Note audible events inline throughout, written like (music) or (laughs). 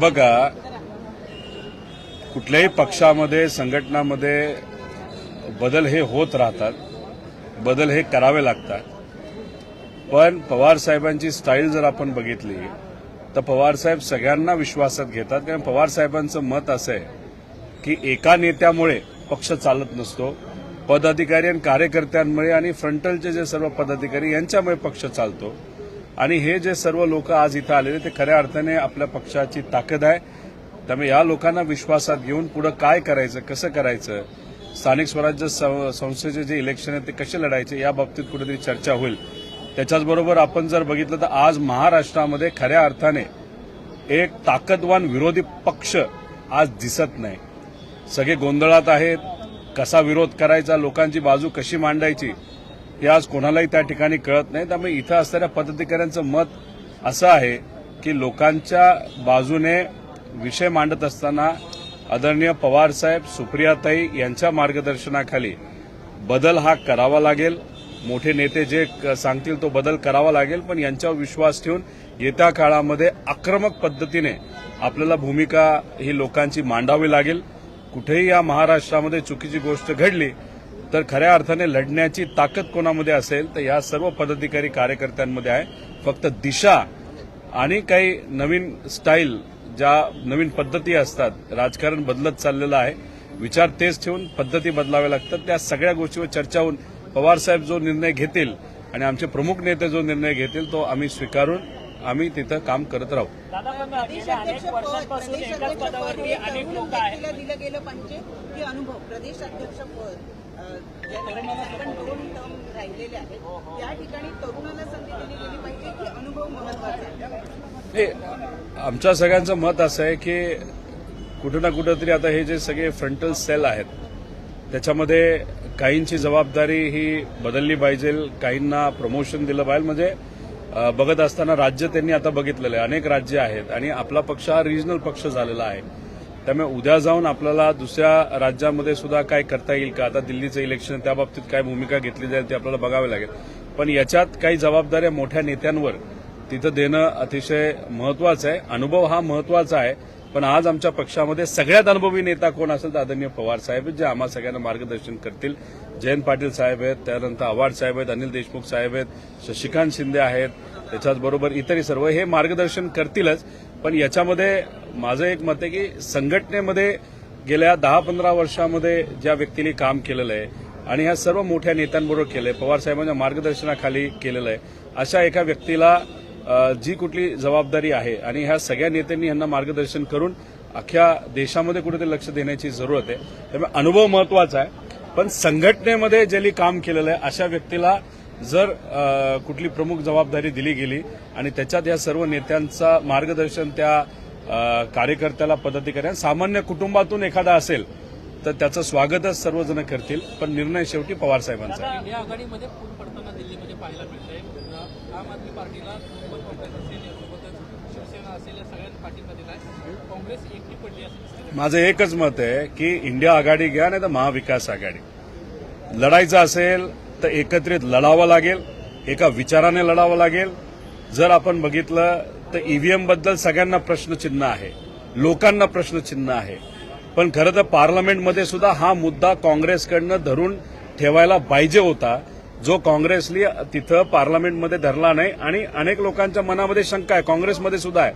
बघा कुठल्याही पक्षामध्ये संघटनामध्ये बदल हे होत राहतात बदल हे करावे लागतात. पण पवार साहेबांची स्टाईल जर आपण बघितली तर पवार साहेब सगळ्यांना विश्वासात घेतात. कारण पवार साहेबांचं मत असं आहे की एका नेत्यामुळे पक्ष चालत नसतो पदाधिकारी आणि कार्यकर्त्यांमुळे आणि फ्रंटलचे जे सर्व पदाधिकारी यांच्यामुळे पक्ष चालतो. आणि हे जे सर्व लोक आज इथं आलेले ते खऱ्या अर्थाने आपल्या पक्षाची ताकद आहे. त्यामुळे या लोकांना विश्वासात घेऊन पुढे काय करायचं कसं करायचं स्थानिक स्वराज्य सं- संस्थेचे जे इलेक्शन आहे ते कसे लढायचे या बाबतीत कुठेतरी चर्चा होईल. त्याच्याचबरोबर आपण जर बघितलं तर आज महाराष्ट्रामध्ये खऱ्या अर्थाने एक ताकदवान विरोधी पक्ष आज दिसत नाही. सगळे गोंधळात आहेत. कसा विरोध करायचा लोकांची बाजू कशी मांडायची हे आज कोणालाही त्या ठिकाणी कळत नाही. त्यामुळे इथं असणाऱ्या पदाधिकाऱ्यांचं मत असं आहे की लोकांच्या बाजूने विषय मांडत असताना आदरणीय पवारसाहेब सुप्रियाताई यांच्या मार्गदर्शनाखाली बदल हा करावा लागेल. मोठे नेते जे क- सांगतील तो बदल करावा लागेल पण यांच्यावर विश्वास ठेवून येत्या काळामध्ये आक्रमक पद्धतीने आपल्याला भूमिका ही लोकांची मांडावी लागेल. कुठेही या महाराष्ट्रामध्ये चुकीची गोष्ट घडली तर खऱ्या अर्थाने लढण्याची ताकद कोणामध्ये असेल तर या सर्व पदाधिकारी कार्यकर्त्यांमध्ये आहे. फक्त दिशा आणि काही नवीन स्टाईल ज्या नवीन पद्धती असतात राजकारण बदलत चाललेलं आहे. विचार तेच ठेवून पद्धती बदलाव्या लागतात. त्या सगळ्या गोष्टीवर चर्चा होऊन पवारसाहेब जो निर्णय घेतील आणि आमचे प्रमुख नेते जो निर्णय घेतील तो आम्ही स्वीकारून आम्ही तिथं काम करत राहू. दादा पण गेल्या अनेक वर्षांपासून एकाच पदावरती अनेक लोक आहेत. आपण दोन टर्म राहिलेले आहेत त्या ठिकाणी तरुणाला संधी दिली गेली पाहिजे की अनुभव महत्त्वाचा आहे? हे आमच्या सगळ्यांचं मत असं आहे की कुठं ना कुठं आता हे जे सगळे फ्रंटल सेल आहेत त्याच्यामध्ये काहींची जबाबदारी ही बदलली पाहिजे काहींना प्रमोशन दिलं पाहिजे. म्हणजे बघत असताना राज्य त्यांनी आता बघितलेलं आहे. अनेक राज्य आहेत आणि आपला पक्ष हा रिजनल पक्ष झालेला आहे. त्यामुळे उद्या जाऊन आपल्याला दुसऱ्या राज्यामध्ये सुद्धा काय करता येईल का? आता दिल्लीचं इलेक्शन त्याबाबतीत त्या बाबतीत काय भूमिका घेतली जाईल ते आपल्याला बघावे लागेल. पण याच्यात काही जबाबदाऱ्या मोठ्या नेत्यांवर तिथं देणं अतिशय महत्वाचं आहे. अनुभव हा महत्त्वाचा आहे. पण आज आमच्या पक्षामध्ये सगळ्यात अनुभवी नेता कोण असेल तर आदरणीय पवार साहेब आहेत, जे आम्हा सगळ्यांना मार्गदर्शन करतील. जयंत पाटील साहेब आहेत त्यानंतर आव्हाड साहेब आहेत अनिल देशमुख साहेब आहेत शशिकांत शिंदे आहेत. त्याच्याचबरोबर इतरही सर्व हे मार्गदर्शन करतीलच. पण याच्यामध्ये माझं एक मत आहे की संघटनेमध्ये गेल्या दहा पंधरा वर्षामध्ये ज्या व्यक्तीने काम केलेलं आहे आणि ह्या सर्व मोठ्या नेत्यांबरोबर केलंय पवार साहेबांच्या मार्गदर्शनाखाली केलेलं आहे अशा एका व्यक्तीला जी कुठली जबाबदारी आहे आणि ह्या सगळ्या नेत्यांनी यांना मार्गदर्शन करून अख्ख्या देशामध्ये कुठेतरी लक्ष देण्याची जरूरत आहे. त्यामुळे अनुभव महत्त्वाचा आहे. पण संघटनेमध्ये ज्यांनी काम केलेलं आहे अशा व्यक्तीला जर कुठली प्रमुख जबाबदारी दिली गेली आणि त्याच्यात या सर्व नेत्यांचा मार्गदर्शन त्या कार्यकर्त्याला पदाधिकाऱ्या सामान्य कुटुंबातून एखादा असेल तर त्याचं स्वागतच सर्वजण करतील. पण निर्णय शेवटी पवार साहेबांचा. माझं एकच मत आहे की इंडिया आघाडी घ्या नाही तर महाविकास आघाडी. लढायचं असेल तर एकत्रित लढावं लागेल एका विचाराने लढावं लागेल. जर आपण बघितलं तर ईव्हीएमबद्दल सगळ्यांना प्रश्नचिन्ह आहे लोकांना प्रश्नचिन्ह आहे. पण खरं तर पार्लमेंटमध्ये सुद्धा हा मुद्दा काँग्रेसकडनं धरून ठेवायला पाहिजे होता जो काँग्रेसली तिथं पार्लमेंटमध्ये धरला नाही आणि अनेक लोकांच्या मनामध्ये शंका आहे. काँग्रेसमध्ये सुद्धा आहे.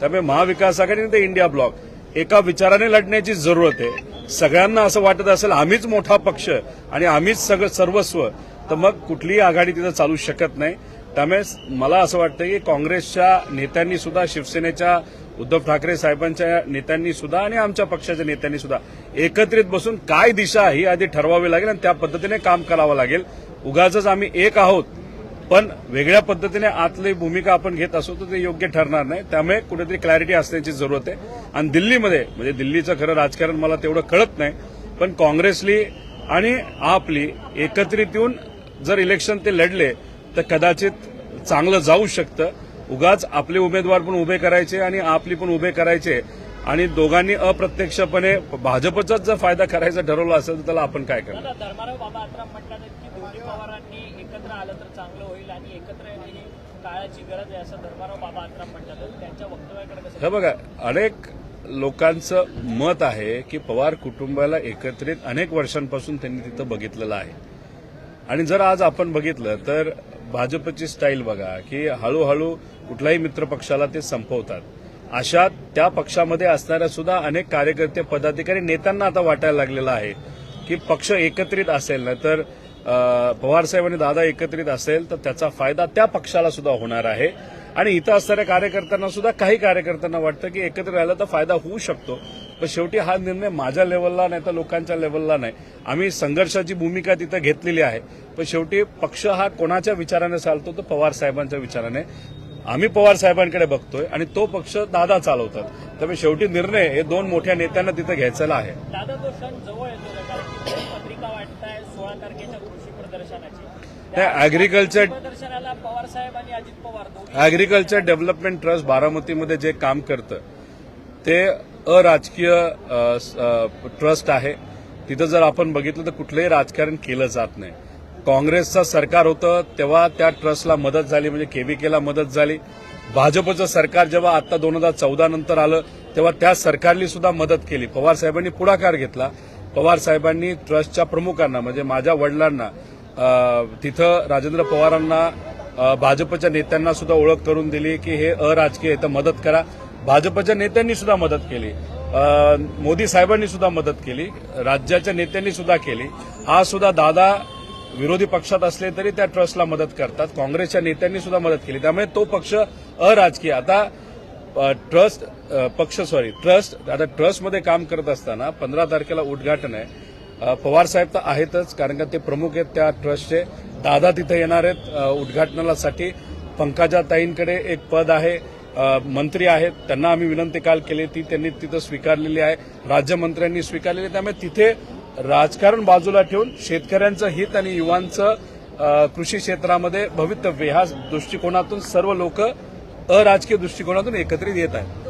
त्यामुळे महाविकास आघाडी ते इंडिया ब्लॉक एका विचाराने लढण्याची जरूरत आहे. सगळ्यांना असं वाटत असेल आम्हीच मोठा पक्ष आणि आम्हीच सगळं सर्वस्व तर मग कुठलीही आघाडी तिथं चालू शकत नाही. त्यामुळे मला असं वाटतं की काँग्रेसच्या नेत्यांनी सुद्धा शिवसेनेच्या उद्धव ठाकरे साहेबांच्या नेत्यांनी सुद्धा आणि आमच्या पक्षाच्या नेत्यांनी सुद्धा एकत्रित बसून काय दिशा ही आधी ठरवावी लागेल आणि त्या पद्धतीने काम करावं लागेल. उगाच आम्ही एक आहोत. पण वेगळ्या पद्धतीने आतली भूमिका आपण घेत असू तर ते योग्य ठरणार नाही. त्यामुळे कुठेतरी क्लॅरिटी असण्याची जरूरत आहे. आणि दिल्लीमध्ये म्हणजे दिल्लीचं खरं राजकारण मला तेवढं कळत नाही पण काँग्रेसली आणि आपली एकत्रित येऊन जर इलेक्शन ते लढले तर कदाचित चांगलं जाऊ शकतं. उगाच आपले उमेदवार पण उभे करायचे आणि आपली पण उभे करायचे. आणि दोघांनी अप्रत्यक्षपणे भाजपचाच जर फायदा करायचा ठरवला असेल तर त्याला आपण काय करणार? काळाची गरज आहे असं धर्माराव बाबा आत्राम म्हणतात. त्यांच्या वक्तव्याकडे कसं हे बघा अनेक लोकांचं मत आहे की पवार कुटुंबाला एकत्रित अनेक वर्षांपासून त्यांनी तिथं बघितलेलं आहे. आणि जर आज आपण बघितलं तर भाजपची स्टाईल बघा की हळूहळू कुठल्याही मित्रपक्षाला ते संपवतात. अशा त्या पक्षामध्ये असणाऱ्या सुद्धा अनेक कार्यकर्ते पदाधिकारी नेत्यांना आता वाटायला लागलेलं आहे की पक्ष एकत्रित असेल ना तर पवार आणि दादा एकत्रित असेल तर त्याचा फायदा त्या पक्षाला सुद्धा होणार आहे. आणि इथं असणाऱ्या कार्यकर्त्यांना सुद्धा काही कार्यकर्त्यांना वाटतं की एकत्र राहिलं तर फायदा होऊ शकतो. पण शेवटी हा निर्णय माझ्या लेवलला नाही तर लोकांच्या लेवलला नाही. आम्ही संघर्षाची भूमिका तिथं घेतलेली आहे. पण शेवटी पक्ष हा कोणाच्या विचाराने चालतो तर पवार साहेबांच्या विचाराने. आम्ही पवार साहेबांकडे बघतोय आणि तो पक्ष दादा चालवतात. त्यामुळे शेवटी निर्णय हे दोन मोठ्या नेत्यांना तिथं घ्यायचा आहे दादा तो क्षण जवळ येतो का? कारण की पत्रिका वाटताय सोळा तारखेच्या कृषी त्या अॅग्रिकल्चर प्रदर्शनाला पवार साहेब आणि अजित पवार दोन्ही अॅग्रिकल्चर डेव्हलपमेंट ट्रस्ट बारामतीमध्ये जे काम करतं ते अराजकीय अ, स- अ, ट्रस्ट आहे. तिथं जर आपण बघितलं तर कुठलंही राजकारण केलं जात नाही. काँग्रेसचं सरकार होतं तेव्हा त्या ट्रस्टला मदत झाली म्हणजे केबीकेला मदत झाली. भाजपचं सरकार जेव्हा आता दोन हजार चौदा नंतर आलं तेव्हा त्या सरकारने सुद्धा मदत केली. पवार साहेबांनी पुढाकार घेतला. पवार साहेबांनी ट्रस्टच्या प्रमुखांना म्हणजे माझ्या वडिलांना तिथं राजेंद्र पवारांना भाजपच्या नेत्यांना सुद्धा ओळख करून दिली की हे अराजकीय आहे तर मदत करा. भाजपच्या नेत्यांनी सुद्धा मदत केली. मोदी साहेबांनी सुद्धा मदत केली. राज्याच्या नेत्यांनी सुद्धा केली. आज सुद्धा दादा विरोधी पक्षात असले तरी त्या ट्रस्टला मदत करतात. काँग्रेसच्या नेत्यांनी सुद्धा मदत केली. त्यामुळे तो पक्ष अराजकीय. आता ट्रस्ट पक्ष सॉरी ट्रस्ट आता ट्रस्टमध्ये काम करत असताना पंधरा तारखेला उद्घाटन आहे. पवारसाहेब पवार साहेब तर आहेतच कारण का ते प्रमुख आहेत त्या ट्रस्टचे. दादा तिथे येणार आहेत अ, उद्घाटनासाठी. पंकजाताईंकडे एक पद आहे मंत्री आहेत. त्यांना आम्ही विनंती काल केली ती त्यांनी तिथं स्वीकारलेली आहे. राज्यमंत्र्यांनी स्वीकारलेली त्यामुळे तिथे राजकारण बाजूला ठेवून शेतकऱ्यांचं हित आणि युवांचं कृषी क्षेत्रामध्ये भवितव्य ह्या दृष्टिकोनातून सर्व लोक अराजकीय दृष्टिकोनातून एकत्रित येत आहेत.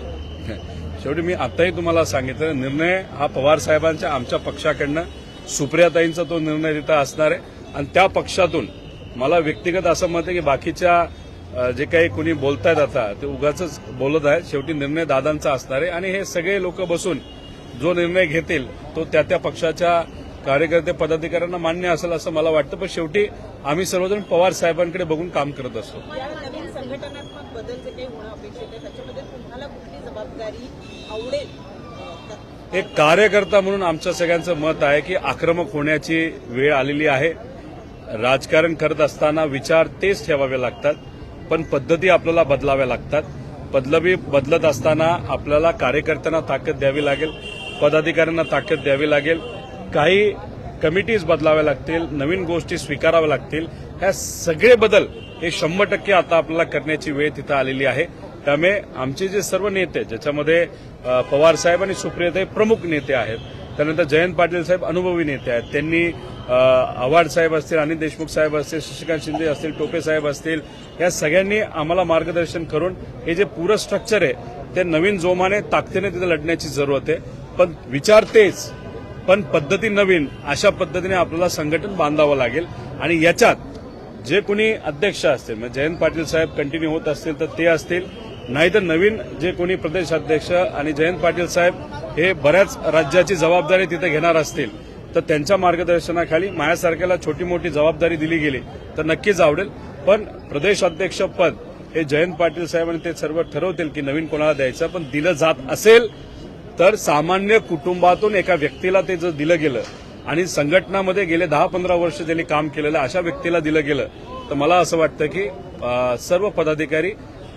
(laughs) शेवटी मी आताही तुम्हाला सांगितलं निर्णय हा पवार साहेबांच्या आमच्या पक्षाकडनं सुप्रियाताईंचा तो निर्णय तिथं असणार आहे. आणि त्या पक्षातून मला व्यक्तिगत असं मत आहे की बाकीच्या जे काही कोणी बोलतायत आता ते उगाच बोलत आहेत. शेवटी निर्णय दादांचा असणार आहे. आणि हे सगळे लोक बसून जो निर्णय घेतील तो त्या त्या पक्षाच्या कार्यकर्ते पदाधिकाऱ्यांना मान्य असेल असं मला वाटतं. पण शेवटी आम्ही सर्वजण पवार साहेबांकडे बघून काम करत असतो. जबाबदारी आवडेल. एक कार्यकर्ता म्हणून आमच्या सगळ्यांचं मत आहे की आक्रमक होण्याची वेळ आलेली आहे. राजकारण करत असताना विचार तेच ठेवावे लागतात पण पद्धती आपल्याला बदलाव्या लागतात. पदलबी बदलत असताना आपल्याला कार्यकर्त्यांना ताकद द्यावी लागेल पदाधिकाऱ्यांना ताकद द्यावी लागेल. काही कमिटीज बदलाव्या लागतील नवीन गोष्टी स्वीकाराव्या लागतील. ह्या सगळे बदल हे शंभर टक्के आता आपल्याला करण्याची वेळ तिथं आलेली आहे. त्यामुळे आमचे जे सर्व नेते ज्याच्यामध्ये पवार साहेब आणि सुप्रियाताई प्रमुख नेते आहेत त्यानंतर जयंत पाटील साहेब अनुभवी नेते आहेत त्यांनी आव्हाड साहेब असतील अनिल देशमुख साहेब असतील शशिकांत शिंदे असतील टोपे साहेब असतील या सगळ्यांनी आम्हाला मार्गदर्शन करून हे जे पुरं स्ट्रक्चर आहे ते नवीन जोमाने ताकदीने तिथे लढण्याची जरूरत आहे. पण विचार तेच पण पद्धती नवीन अशा पद्धतीने आपल्याला संघटन बांधावं लागेल. आणि याच्यात जे कोणी अध्यक्ष असतील म्हणजे जयंत पाटील साहेब कंटिन्यू होत असतील तर ते असतील नाहीतर नवीन जे कोणी प्रदेश अध्यक्ष आणि जयंत पाटील साहेब हे बऱ्याच राज्याची जबाबदारी तिथे घेणार असतील तर त्यांच्या मार्गदर्शनाखाली माझ्यासारख्याला छोटी मोठी जबाबदारी दिली गेली तर नक्कीच आवडेल. पण प्रदेशाध्यक्ष पद हे जयंत पाटील साहेब आणि ते सर्व ठरवतील की नवीन कोणाला द्यायचं पण दिलं जात असेल तर सामान्य कुटुंबातून एका व्यक्तीला ते जर दिलं गेलं आणि संघटनामध्ये गेले दहा पंधरा वर्ष ज्यांनी काम केलेलं अशा व्यक्तीला दिलं गेलं तर मला असं वाटतं की सर्व पदाधिकारी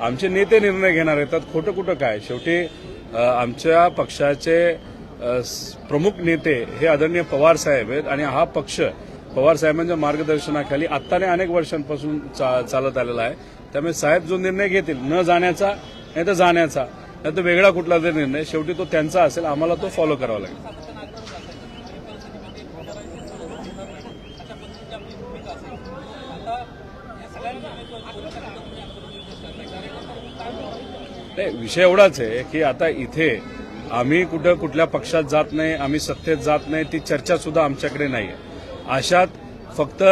आमचे नेते निर्णय घेणार येतात. खोटं कुठं काय? शेवटी आमच्या पक्षाचे प्रमुख नेते हे आदरणीय पवार साहेब आहेत आणि हा पक्ष पवार साहेबांच्या मार्गदर्शनाखाली आत्ताने अनेक वर्षांपासून चा- चालत आलेला आहे. त्यामुळे साहेब जो निर्णय घेतील न जाण्याचा नाही तर जाण्याचा नाही तर वेगळा कुठला तरी निर्णय शेवटी तो त्यांचा असेल आम्हाला तो फॉलो करावा लागेल सातत्यानं आग्रह करताय अशा पद्धतीची आपली भूमिका असेल आता या सगळ्या निर्णय तुम्ही आंदोलन निर्देश करताय कार्यकर्ता म्हणून काय बोलाल? नाही विषय एवढाच आहे की आता इथे आम्ही कुठं कुठल्या पक्षात जात नाही आम्ही सत्तेत जात नाही ती चर्चा सुद्धा आमच्याकडे नाही आहे. अशात फक्त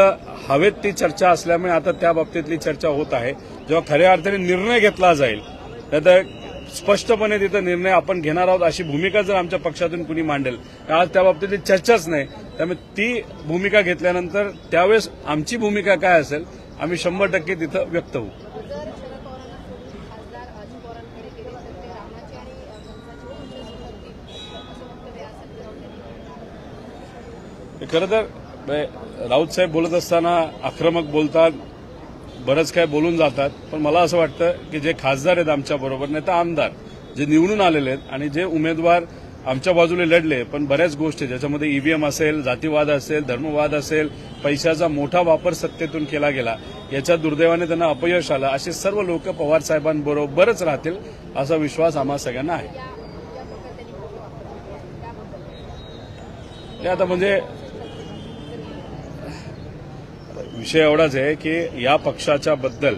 हवेत ती चर्चा असल्यामुळे आता त्या बाबतीतली चर्चा होत आहे. जेव्हा खऱ्या अर्थाने निर्णय घेतला जाईल तर स्पष्टपणे तिथं निर्णय आपण घेणार आहोत अशी भूमिका जर आमच्या पक्षातून कुणी मांडेल आज त्या बाबतीतली चर्चाच नाही. त्यामुळे ती भूमिका घेतल्यानंतर त्यावेळेस आमची भूमिका काय असेल आम्ही शंभर टक्के तिथं व्यक्त होऊ जर शरद पवारांना सोडून खासदार अजित पवारांकडे गेले तर ते रामाची आणि कंसाची वंशज करतील असं वक्तव्य आज संजय राऊत यांनी केलं. हे खरं तर राऊत साहेब बोलत असताना आक्रमक बोलतात बरंच काय बोलून जातात पण मला असं वाटतं की जे खासदार आहेत आमच्या बरोबर नाही तर आमदार जे निवडून आलेले आहेत आणि जे उमेदवार आमच्या बाजूने लढले पण बऱ्याच गोष्टी ज्याच्यामध्ये ईव्हीएम असेल जातीवाद असेल धर्मवाद असेल पैशाचा मोठा वापर सत्तेतून केला गेला याच्या दुर्दैवाने त्यांना अपयश आलं असे सर्व लोक पवार साहेबांबरोबरच राहतील असा विश्वास आम्हा सगळ्यांना आहे. आता म्हणजे विषय एवढाच आहे की या पक्षाच्या बद्दल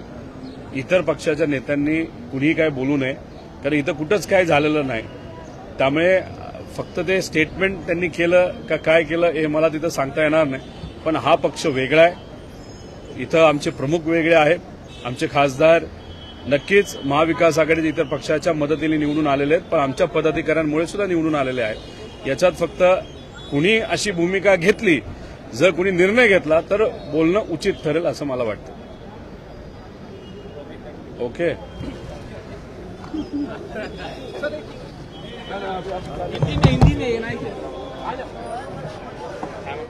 इतर पक्षाच्या नेत्यांनी कुणीही काय बोलू नये कारण इथं कुठंच काय झालेलं नाही. त्यामुळे फक्त ते स्टेटमेंट त्यांनी केलं का काय केलं हे मला तिथं सांगता येणार नाही. पण हा पक्ष वेगळा आहे. इथं आमचे प्रमुख वेगळे आहेत. आमचे खासदार नक्कीच महाविकास आघाडीत इतर पक्षाच्या मदतीने निवडून आलेले आहेत पण आमच्या पदाधिकाऱ्यांमुळे सुद्धा निवडून आलेले आहेत. याच्यात फक्त कुणी अशी भूमिका घेतली जर कुणी निर्णय घेतला तर बोलणं उचित ठरेल असं मला वाटतं ओके हिंदी में हिंदी में